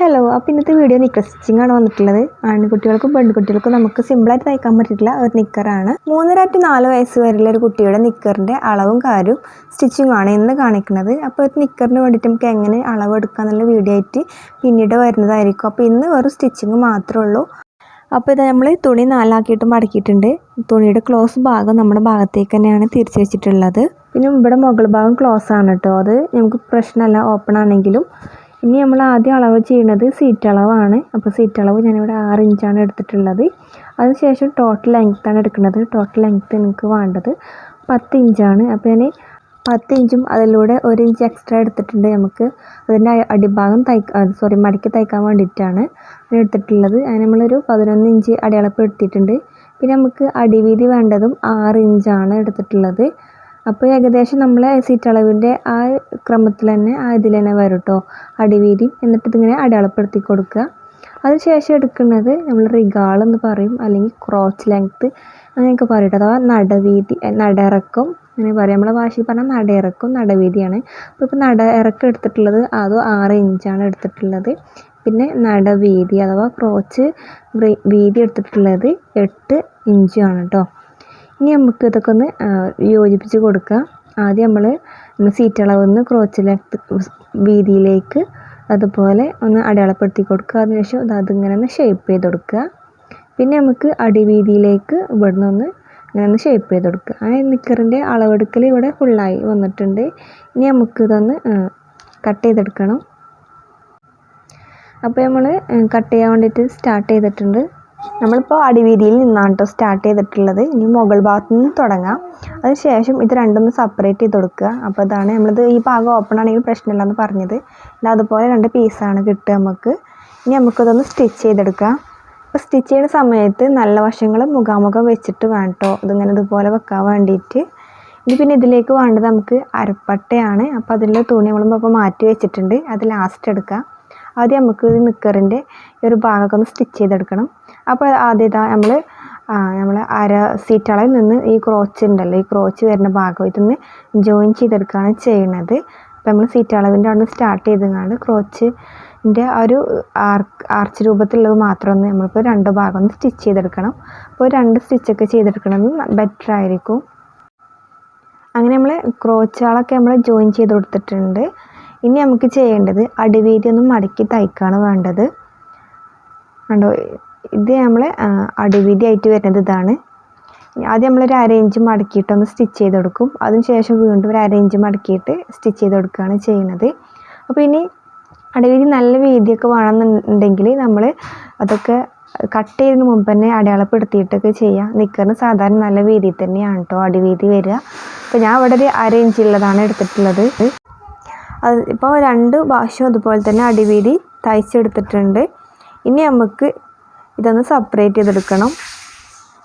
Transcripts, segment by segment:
Hello അപ്പോൾ ഇന്നത്തെ video നിക്കർ stitching ആണ് വന്നിട്ടുള്ളത്. ആൺകുട്ടികൾക്കും പെൺകുട്ടികൾക്കും നമുക്ക് സിമ്പിളായിട്ട് തയ്ക്കാൻ പറ്റിയിട്ടുള്ള ഒരു നിക്കറാണ് മൂന്നര ടു നാല് വയസ്സ് വരെയുള്ള ഒരു കുട്ടിയുടെ നിക്കറിന്റെ അളവും കാര്യവും സ്റ്റിച്ചിങ്ങും ആണ് ഇന്ന് കാണിക്കുന്നത്. അപ്പോൾ ഒരു നിക്കറിന് വേണ്ടിയിട്ട് നമുക്ക് എങ്ങനെ അളവ് എടുക്കുക എന്നുള്ള വീഡിയോ ആയിട്ട് പിന്നീട് വരുന്നതായിരിക്കും. അപ്പോൾ ഇന്ന് വെറും സ്റ്റിച്ചിങ് മാത്രമേ ഉള്ളൂ. അപ്പോൾ ഇത് നമ്മൾ തുണി നാലാക്കിയിട്ട് മടക്കിയിട്ടുണ്ട്. തുണിയുടെ ക്ലോസ് ഭാഗം നമ്മുടെ ഭാഗത്തേക്ക് തന്നെയാണ് തിരിച്ചു വെച്ചിട്ടുള്ളത്. പിന്നെ ഇവിടെ മുകൾ ഭാഗം ക്ലോസ് ആണ് കേട്ടോ. അത് നമുക്ക് പ്രശ്നമല്ല ഓപ്പൺ ആണെങ്കിലും ഇനി നമ്മൾ ആദ്യം അളവ് ചെയ്യുന്നത് സീറ്റ് അളവാണ്. അപ്പോൾ സീറ്റ് അളവ് ഞാനിവിടെ ആറ് ഇഞ്ചാണ് എടുത്തിട്ടുള്ളത്. അതിനുശേഷം ടോട്ടൽ ലെങ്ത്താണ് എടുക്കുന്നത്. ടോട്ടൽ ലെങ്ത്ത് എനിക്ക് വേണ്ടത് പത്ത് ഇഞ്ചാണ്. അപ്പോൾ ഞാൻ പത്ത് ഇഞ്ചും അതിലൂടെ ഒരു ഇഞ്ച് എക്സ്ട്രാ എടുത്തിട്ടുണ്ട് നമുക്ക്. അതിന്റെ അടിഭാഗം തയ്ക്ക സോറി മടക്കി തയ്ക്കാൻ വേണ്ടിയിട്ടാണ് എടുത്തിട്ടുള്ളത്. അതിന് നമ്മളൊരു പതിനൊന്ന് ഇഞ്ച് അടയാളപ്പെടുത്തിയിട്ടുണ്ട്. പിന്നെ നമുക്ക് അടിവീതി വേണ്ടതും ആറ് ഇഞ്ചാണ് എടുത്തിട്ടുള്ളത്. അപ്പോൾ ഏകദേശം നമ്മൾ സീറ്റളവിന്റെ ആ ക്രമത്തിൽ തന്നെ ആ ഇതിൽ തന്നെ വരും കേട്ടോ അടിവീതി എന്നിട്ട് ഇതിങ്ങനെ അടയാളപ്പെടുത്തി കൊടുക്കുക. അതിനുശേഷം എടുക്കുന്നത് നമ്മൾ റിഗാൾ എന്ന് പറയും അല്ലെങ്കിൽ ക്രോച്ച് ലെങ്ത്ത് അങ്ങനെയൊക്കെ പറയും അഥവാ നടവീതി നടയിറക്കം അങ്ങനെ പറയും. നമ്മളെ ഭാഷയിൽ പറഞ്ഞാൽ നടയിറക്കം നടവീതിയാണ്. അപ്പോൾ ഇപ്പോൾ നട ഇറക്കം എടുത്തിട്ടുള്ളത് അതോ ആറ് ഇഞ്ചാണ് എടുത്തിട്ടുള്ളത്. പിന്നെ നടവീതി അഥവാ ക്രോച്ച് വീതി എടുത്തിട്ടുള്ളത് എട്ട് ഇഞ്ചാണ് കേട്ടോ ഇനി നമുക്ക് ഇതൊക്കെ ഒന്ന് യോജിപ്പിച്ച് കൊടുക്കുക ആദ്യം നമ്മൾ സീറ്റ് അളവെന്ന് ഒന്ന് ലെങ്ത് വീതിയിലേക്ക് അതുപോലെ ഒന്ന് അടയാളപ്പെടുത്തി കൊടുക്കുക അതിനുശേഷം അതിങ്ങനെ ഒന്ന് ഷേപ്പ് ചെയ്ത് കൊടുക്കുക പിന്നെ നമുക്ക് അടിവീതിയിലേക്ക് ഇവിടുന്ന് ഒന്ന് ഇങ്ങനെ ഒന്ന് ഷേപ്പ് ചെയ്ത് കൊടുക്കുക അങ്ങനെ നിക്കറിന്റെ അളവെടുക്കൽ ഇവിടെ ഫുള്ളായി വന്നിട്ടുണ്ട്. ഇനി നമുക്ക് ഇതൊന്ന് കട്ട് ചെയ്തെടുക്കണം. അപ്പോൾ നമ്മൾ കട്ട് ചെയ്യാൻ വേണ്ടിയിട്ട് സ്റ്റാർട്ട് ചെയ്തിട്ടുണ്ട്. നമ്മളിപ്പോൾ അടിവീതിയിൽ നിന്നാണ് കേട്ടോ സ്റ്റാർട്ട് ചെയ്തിട്ടുള്ളത്. ഇനി മുകൾ ഭാഗത്തു നിന്ന് തുടങ്ങാം. അതിനുശേഷം ഇത് രണ്ടൊന്ന് സെപ്പറേറ്റ് ചെയ്ത് കൊടുക്കുക. അപ്പോൾ ഇതാണ് നമ്മളിത് ഈ ഭാഗം ഓപ്പൺ ആണെങ്കിൽ പ്രശ്നമില്ല എന്ന് പറഞ്ഞത് അതുപോലെ രണ്ട് പീസാണ് കിട്ടുക നമുക്ക്. ഇനി നമുക്കിതൊന്ന് സ്റ്റിച്ച് ചെയ്തെടുക്കാം അപ്പോൾ സ്റ്റിച്ച് ചെയ്യുന്ന സമയത്ത് നല്ല വശങ്ങൾ മുഖാമുഖം വെച്ചിട്ട് വേണം കേട്ടോ ഇതിങ്ങനെ ഇതുപോലെ വെക്കാൻ വേണ്ടിയിട്ട്. ഇനി പിന്നെ ഇതിലേക്ക് വേണ്ടത് നമുക്ക് അരപ്പട്ടയാണ്. അപ്പോൾ അതിന്റെ തുണി നമ്മളിപ്പോൾ മാറ്റി വെച്ചിട്ടുണ്ട്. അത് ലാസ്റ്റ് എടുക്കുക. ആദ്യം നമുക്ക് നിക്കറിന്റെ ഒരു ഭാഗമൊക്കെ ഒന്ന് സ്റ്റിച്ച് ചെയ്തെടുക്കണം. അപ്പോൾ ആദ്യത്തെ നമ്മൾ നമ്മൾ അര സീറ്റളിൽ നിന്ന് ഈ ക്രോച്ച് ഉണ്ടല്ലോ ഈ ക്രോച്ച് വരുന്ന ഭാഗം നിന്ന് ജോയിൻ ചെയ്തെടുക്കുകയാണ് ചെയ്യുന്നത് അപ്പോൾ നമ്മൾ സീറ്റ് അളവിന്റെ അവിടെ നിന്ന് സ്റ്റാർട്ട് ചെയ്തതാണ് ക്രോച്ചിന്റെ ആ ഒരു ആർക്ക് ആർച്ച് രൂപത്തിലുള്ളത് മാത്രം ഒന്ന് നമ്മളിപ്പോൾ രണ്ട് ഭാഗം ഒന്ന് സ്റ്റിച്ച് ചെയ്തെടുക്കണം. അപ്പോൾ രണ്ട് സ്റ്റിച്ചൊക്കെ ചെയ്തെടുക്കണമെന്ന് ബെറ്റർ ആയിരിക്കും. അങ്ങനെ നമ്മൾ ക്രോച്ചുകളൊക്കെ നമ്മൾ ജോയിൻ ചെയ്ത് കൊടുത്തിട്ടുണ്ട്. ഇനി നമുക്ക് ചെയ്യേണ്ടത് അടിവീതി ഒന്ന് മടക്കി തയ്ക്കാണ് വേണ്ടത്. കണ്ടോ? ഇത് നമ്മൾ അടിവീതി ആയിട്ട് വരുന്നത് ഇതാണ്. ആദ്യം നമ്മളൊരു അര ഇഞ്ച് മടക്കിയിട്ടൊന്ന് സ്റ്റിച്ച് ചെയ്ത് കൊടുക്കും. അതിനുശേഷം വീണ്ടും ഒരു അര ഇഞ്ച് മടക്കിയിട്ട് സ്റ്റിച്ച് ചെയ്ത് കൊടുക്കുകയാണ് ചെയ്യുന്നത്. അപ്പോൾ ഇനി അടിവീതി നല്ല വീതിയൊക്കെ വേണമെന്നുണ്ടെങ്കിൽ നമ്മൾ അതൊക്കെ കട്ട് ചെയ്യുന്നതിന് മുമ്പ് തന്നെ അടയാളപ്പെടുത്തിയിട്ടൊക്കെ ചെയ്യാം നിൽക്കുന്ന സാധാരണ നല്ല വീതി തന്നെയാണ് കേട്ടോ അടിവീതി വരിക. അപ്പോൾ ഞാൻ ഇവിടെ ഒരു അര ഇഞ്ചുള്ളതാണ് എടുത്തിട്ടുള്ളത്. അത് ഇപ്പോൾ രണ്ട് ഭാഷയും അതുപോലെ തന്നെ അടിവീതി തയ്ച്ചെടുത്തിട്ടുണ്ട്. ഇനി നമുക്ക് ഇതൊന്ന് സെപ്പറേറ്റ് ചെയ്തെടുക്കണം.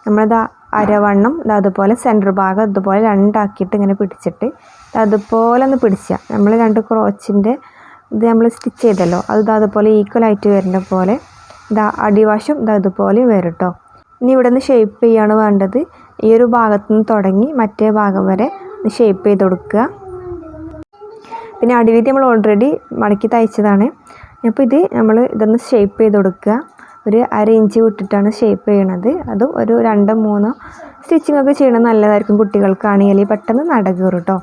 നമ്മളിത് അരവണ്ണം ഇത് അതുപോലെ സെന്റർ ഭാഗം അതുപോലെ രണ്ടാക്കിയിട്ട് ഇങ്ങനെ പിടിച്ചിട്ട് അതുപോലെ ഒന്ന് പിടിച്ച. നമ്മൾ രണ്ട് ക്രോച്ചിന്റെ ഇത് നമ്മൾ സ്റ്റിച്ച് ചെയ്തല്ലോ. അത് അതുപോലെ ഈക്വലായിട്ട് വരുന്ന പോലെ ഇതാ അടിവശം ഇത് അതുപോലെ വരും കേട്ടോ ഇനി ഇവിടെ നിന്ന് ഷേപ്പ് ചെയ്യാണ് വേണ്ടത്. ഈ ഒരു ഭാഗത്തു നിന്ന് തുടങ്ങി മറ്റേ ഭാഗം വരെ ഷേപ്പ് ചെയ്ത് കൊടുക്കുക. പിന്നെ അടിവീതി നമ്മൾ ഓൾറെഡി മടക്കി തയ്ച്ചതാണ്. അപ്പോൾ ഇത് നമ്മൾ ഇതൊന്ന് ഷേപ്പ് ചെയ്ത് കൊടുക്കുക. ഒരു അര ഇഞ്ച് വിട്ടിട്ടാണ് ഷേപ്പ് ചെയ്യണത്. അതും ഒരു രണ്ടോ മൂന്നോ സ്റ്റിച്ചിങ് ഒക്കെ ചെയ്യണത് നല്ലതായിരിക്കും കുട്ടികൾക്കാണെങ്കിൽ പെട്ടെന്ന് നടകയറും കേട്ടോ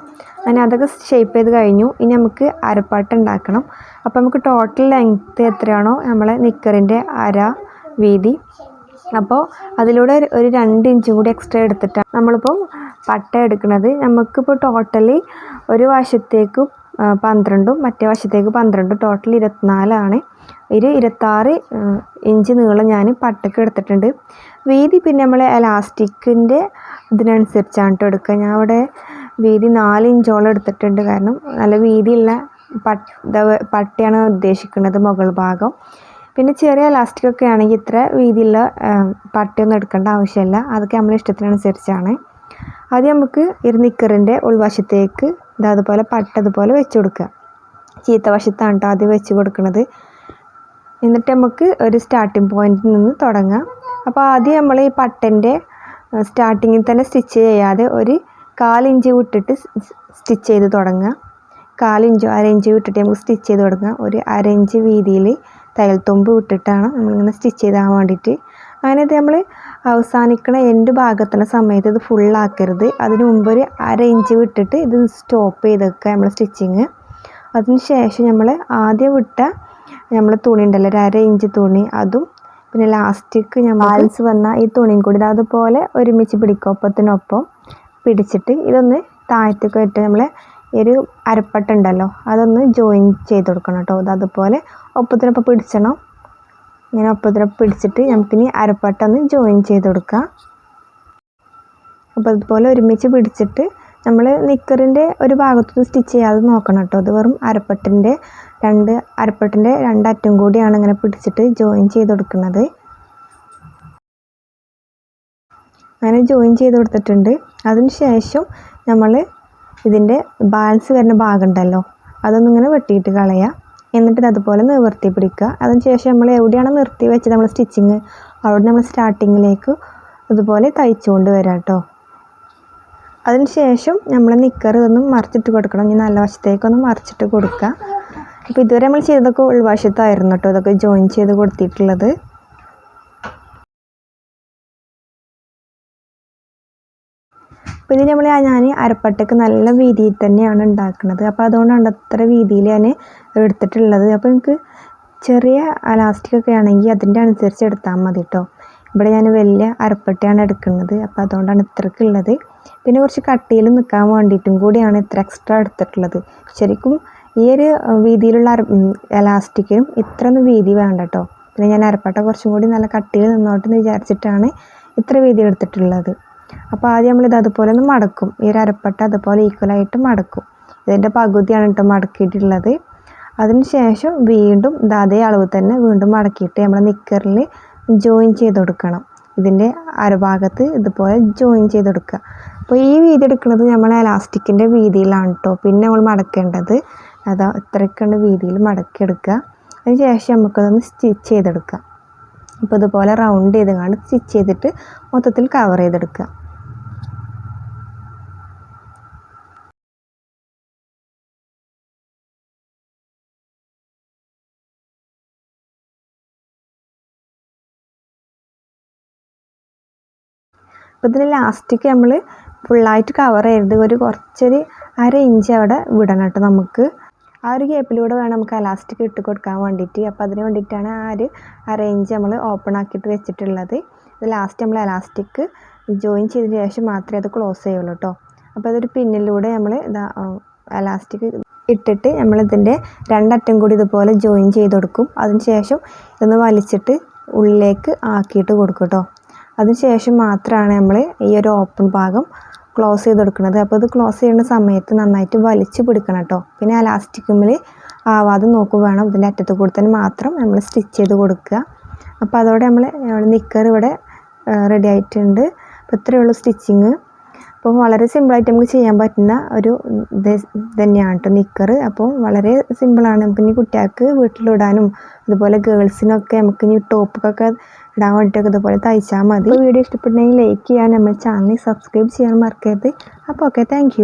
അങ്ങനെ അതൊക്കെ ഷേപ്പ് ചെയ്ത് കഴിഞ്ഞു. ഇനി നമുക്ക് അരപ്പാട്ട് ഉണ്ടാക്കണം. അപ്പോൾ നമുക്ക് ടോട്ടൽ ലെങ്ത്ത് എത്രയാണോ നമ്മളെ നിക്കറിന്റെ അര വീതി. അപ്പോൾ അതിലൂടെ ഒരു രണ്ട് ഇഞ്ചും കൂടി എക്സ്ട്രാ എടുത്തിട്ടാണ് നമ്മളിപ്പം പട്ട എടുക്കുന്നത് നമുക്കിപ്പോൾ ടോട്ടലി ഒരു വശത്തേക്ക് പന്ത്രണ്ടും മറ്റേ വശത്തേക്ക് പന്ത്രണ്ടും. ടോട്ടൽ ഇരുപത്തിനാലാണ്. ഒരു ഇരുപത്താറ് ഇഞ്ച് നീളം ഞാൻ പട്ടക്ക് എടുത്തിട്ടുണ്ട്. വീതി പിന്നെ നമ്മൾ എലാസ്റ്റിക്കിന്റെ ഇതിനനുസരിച്ചാണ് കേട്ടോ എടുക്കുക. ഞാൻ അവിടെ വീതി നാല് ഇഞ്ചോളം എടുത്തിട്ടുണ്ട്. കാരണം നല്ല വീതിയുള്ള പട്ട പട്ടയാണ് ഉദ്ദേശിക്കുന്നത് മുകൾ ഭാഗം. പിന്നെ ചെറിയ എലാസ്റ്റിക് ഒക്കെ ആണെങ്കിൽ ഇത്ര വീതിയുള്ള പട്ടയൊന്നും എടുക്കേണ്ട ആവശ്യമില്ല. അതൊക്കെ നമ്മളെ ഇഷ്ടത്തിനനുസരിച്ചാണ്. ആദ്യം നമുക്ക് ഒരു നിക്കറിന്റെ ഉൾവശത്തേക്ക് ഇതാ അതുപോലെ പട്ട അതുപോലെ വെച്ച് കൊടുക്കുക. ചീത്ത വശത്താണ് കേട്ടോ ആദ്യം വെച്ച് കൊടുക്കുന്നത് എന്നിട്ട് നമുക്ക് ഒരു സ്റ്റാർട്ടിംഗ് പോയിന്റിൽ നിന്ന് തുടങ്ങാം. അപ്പോൾ ആദ്യം നമ്മൾ ഈ പട്ടന്റെ സ്റ്റാർട്ടിങ്ങിൽ തന്നെ സ്റ്റിച്ച് ചെയ്യാതെ ഒരു കാലിഞ്ച് വിട്ടിട്ട് സ്റ്റിച്ച് ചെയ്ത് തുടങ്ങുക കാലിഞ്ചോ അര ഇഞ്ച് വിട്ടിട്ട് നമുക്ക് സ്റ്റിച്ച് ചെയ്ത് തുടങ്ങാം. ഒരു അര ഇഞ്ച് വീതിയിൽ തയ്യൽ തുമ്പ് വിട്ടിട്ടാണ് നമ്മളിങ്ങനെ സ്റ്റിച്ച് ചെയ്താൻ വേണ്ടിയിട്ട്. അങ്ങനെ നമ്മൾ അവസാനിക്കണ എൻഡ് ഭാഗത്തുള്ള സമയത്ത് ഇത് ഫുള്ളാക്കരുത് അതിന് മുമ്പ് ഒരു അര ഇഞ്ച് വിട്ടിട്ട് ഇത് സ്റ്റോപ്പ് ചെയ്ത് വെക്കുക നമ്മൾ സ്റ്റിച്ചിങ് അതിന് ശേഷം നമ്മൾ ആദ്യം വിട്ട നമ്മൾ തുണി ഉണ്ടല്ലോ ഒരു അര ഇഞ്ച് തുണി അതും പിന്നെ ലാസ്റ്റിക്ക് ഞാൻ ബാലൻസ് വന്ന ഈ തുണിയും കൂടി അതുപോലെ ഒരുമിച്ച് പിടിക്കും ഒപ്പത്തിനൊപ്പം പിടിച്ചിട്ട് ഇതൊന്ന് താഴത്തേക്ക് ഇട്ട് നമ്മൾ ഒരു അരപ്പട്ട ഉണ്ടല്ലോ അതൊന്ന് ജോയിൻ ചെയ്ത് കൊടുക്കണം കേട്ടോ. അത് അതുപോലെ ഒപ്പത്തിനൊപ്പം പിടിച്ചണം. ഇങ്ങനെ ഒപ്പത്തിനൊപ്പം പിടിച്ചിട്ട് നമുക്കിനി അരപ്പട്ട ഒന്ന് ജോയിൻ ചെയ്ത് കൊടുക്കാം. അപ്പോൾ അതുപോലെ ഒരുമിച്ച് പിടിച്ചിട്ട് നമ്മൾ നിക്കറിന്റെ ഒരു ഭാഗത്തുനിന്ന് സ്റ്റിച്ച് ചെയ്യാതെ നോക്കണം കേട്ടോ. അത് വെറും അരപ്പട്ടിന്റെ രണ്ട് അരപ്പട്ടിന്റെ രണ്ടറ്റം കൂടിയാണ് ഇങ്ങനെ പിടിച്ചിട്ട് ജോയിൻ ചെയ്ത് കൊടുക്കുന്നത്. അങ്ങനെ ജോയിൻ ചെയ്ത് കൊടുത്തിട്ടുണ്ട്. അതിന് ശേഷം നമ്മൾ ഇതിന്റെ ബാലൻസ് വരുന്ന ഭാഗം ഉണ്ടല്ലോ അതൊന്നും ഇങ്ങനെ വെട്ടിയിട്ട് കളയുക എന്നിട്ട് അതുപോലെ നിവർത്തി പിടിക്കുക. അതിന് ശേഷം നമ്മൾ എവിടെയാണ് നിർത്തി വെച്ചത്? നമ്മൾ സ്റ്റിച്ചിങ് അവിടെ നമ്മൾ സ്റ്റാർട്ടിങ്ങിലേക്ക് അതുപോലെ തയ്ച്ചുകൊണ്ട് വരാം കേട്ടോ. അതിന് ശേഷം നമ്മൾ നിക്കർ ഇതൊന്നും മറിച്ചിട്ട് കൊടുക്കണം. ഇനി നല്ല വശത്തേക്കൊന്നും മറിച്ചിട്ട് കൊടുക്കുക അപ്പോൾ ഇതുവരെ നമ്മൾ ചെയ്തതൊക്കെ ഉൾവശത്തായിരുന്നു കേട്ടോ ഇതൊക്കെ ജോയിൻ ചെയ്ത് കൊടുത്തിട്ടുള്ളത്. അപ്പോൾ ഇത് നമ്മൾ ഞാൻ അരപ്പട്ടയ്ക്ക് നല്ല വീതിയിൽ തന്നെയാണ് ഉണ്ടാക്കുന്നത് അപ്പോൾ അതുകൊണ്ടാണ് അത്ര വീതിയിൽ ഞാൻ എടുത്തിട്ടുള്ളത്. അപ്പോൾ എനിക്ക് ചെറിയ ഒക്കെ ആണെങ്കിൽ അതിന്റെ അനുസരിച്ച് എടുത്താൽ മതി കേട്ടോ ഇവിടെ ഞാൻ വലിയ അരപ്പട്ടയാണ് എടുക്കുന്നത്. അപ്പോൾ അതുകൊണ്ടാണ് ഇത്രക്കുള്ളത്. പിന്നെ കുറച്ച് കട്ടിയിൽ നിൽക്കാൻ വേണ്ടിയിട്ടും കൂടിയാണ് ഇത്ര എക്സ്ട്രാ എടുത്തിട്ടുള്ളത്. ശരിക്കും ഈ ഒരു വീതിയിലുള്ള എലാസ്റ്റിക്കിനും ഇത്രയൊന്നും വീതി വേണ്ട കേട്ടോ പിന്നെ ഞാൻ അരപ്പട്ട കുറച്ചും കൂടി നല്ല കട്ടിയിൽ നിന്നോട്ടെ എന്ന് വിചാരിച്ചിട്ടാണ് ഇത്ര വീതി എടുത്തിട്ടുള്ളത്. അപ്പോൾ ആദ്യം നമ്മളിത് അതുപോലെ ഒന്ന് മടക്കും. ഈ ഒരു അരപ്പട്ട അതുപോലെ ഈക്വലായിട്ട് മടക്കും. ഇതിന്റെ പകുതിയാണ് കേട്ടോ മടക്കിയിട്ടുള്ളത്. അതിനുശേഷം വീണ്ടും ഇത് അതേ അളവ് തന്നെ വീണ്ടും മടക്കിയിട്ട് നമ്മൾ നിക്കറിൽ ജോയിൻ ചെയ്ത് കൊടുക്കണം. ഇതിന്റെ അരഭാഗത്ത് ഇതുപോലെ ജോയിൻ ചെയ്ത് കൊടുക്കുക അപ്പോൾ ഈ വീതി എടുക്കുന്നത് നമ്മൾ എലാസ്റ്റിക്കിന്റെ വീതിയിലാണ് കേട്ടോ പിന്നെ നമ്മൾ മടക്കേണ്ടത് അതാ ഇത്രയ്ക്കുള്ള വീതിയിൽ മടക്കിയെടുക്കുക. അതിന് ശേഷം നമുക്കതൊന്ന് സ്റ്റിച്ച് ചെയ്തെടുക്കാം അപ്പോൾ ഇതുപോലെ റൗണ്ട് ചെയ്തങ്ങാണ്ട് സ്റ്റിച്ച് ചെയ്തിട്ട് മൊത്തത്തിൽ കവർ ചെയ്തെടുക്കുക. അപ്പോൾ ഇതിൽ ലാസ്റ്റിക്ക് നമ്മൾ ഫുള്ളായിട്ട് കവർ ചെയ്ത് ഒരു കുറച്ചൊരു അര ഇഞ്ച് അവിടെ വിടണം കേട്ടോ നമുക്ക്. ആ ഒരു ഗ്യാപ്പിലൂടെ വേണം നമുക്ക് അലാസ്റ്റിക് ഇട്ട് കൊടുക്കാൻ വേണ്ടിയിട്ട് അപ്പോൾ അതിന് വേണ്ടിയിട്ടാണ് ആ ഒരു അര ഇഞ്ച് നമ്മൾ ഓപ്പൺ ആക്കിയിട്ട് വെച്ചിട്ടുള്ളത്. ഇത് ലാസ്റ്റ് നമ്മൾ എലാസ്റ്റിക് ജോയിൻ ചെയ്തതിന് ശേഷം മാത്രമേ അത് ക്ലോസ് ചെയ്യുള്ളൂ കേട്ടോ അപ്പോൾ അതൊരു പിന്നിലൂടെ നമ്മൾ ഇതാ അലാസ്റ്റിക് ഇട്ടിട്ട് നമ്മളിതിന്റെ രണ്ടറ്റം കൂടി ഇതുപോലെ ജോയിൻ ചെയ്ത് കൊടുക്കും. അതിന് ശേഷം ഇതൊന്ന് വലിച്ചിട്ട് ഉള്ളിലേക്ക് ആക്കിയിട്ട് കൊടുക്കും കേട്ടോ അതിന് ശേഷം മാത്രമാണ് നമ്മൾ ഈ ഒരു ഓപ്പൺ ഭാഗം ക്ലോസ് ചെയ്ത് കൊടുക്കുന്നത് അപ്പോൾ ഇത് ക്ലോസ് ചെയ്യുന്ന സമയത്ത് നന്നായിട്ട് വലിച്ച് പിടിക്കണം കേട്ടോ. പിന്നെ എലാസ്റ്റിക്കുമ്മിൽ ആവാതെ നോക്കുക വേണം. ഇതിന്റെ അറ്റത്ത് കൂടി തന്നെ മാത്രം നമ്മൾ സ്റ്റിച്ച് ചെയ്ത് കൊടുക്കുക. അപ്പോൾ അതോടെ നമ്മൾ നിക്കർ ഇവിടെ റെഡി ആയിട്ടുണ്ട്. അപ്പോൾ ഇത്രയേ ഉള്ളൂ സ്റ്റിച്ചിങ് അപ്പോൾ വളരെ സിമ്പിളായിട്ട് നമുക്ക് ചെയ്യാൻ പറ്റുന്ന ഒരു ഇത് തന്നെയാണ് കേട്ടോ നിക്കർ. അപ്പോൾ വളരെ സിമ്പിളാണ് നമുക്ക് ഇനി കുട്ടികൾക്ക് വീട്ടിലിടാനും അതുപോലെ ഗേൾസിനൊക്കെ നമുക്ക് ഇനി ടോപ്പൊക്കെ ഇടാൻ വേണ്ടിയിട്ടൊക്കെ ഇതുപോലെ തയ്ച്ചാൽ മതി. വീഡിയോ ഇഷ്ടപ്പെട്ടെങ്കിൽ ലൈക്ക് ചെയ്യാൻ നമ്മുടെ ചാനൽ സബ്സ്ക്രൈബ് ചെയ്യാൻ മറക്കരുത്. അപ്പോൾ ഓക്കെ താങ്ക്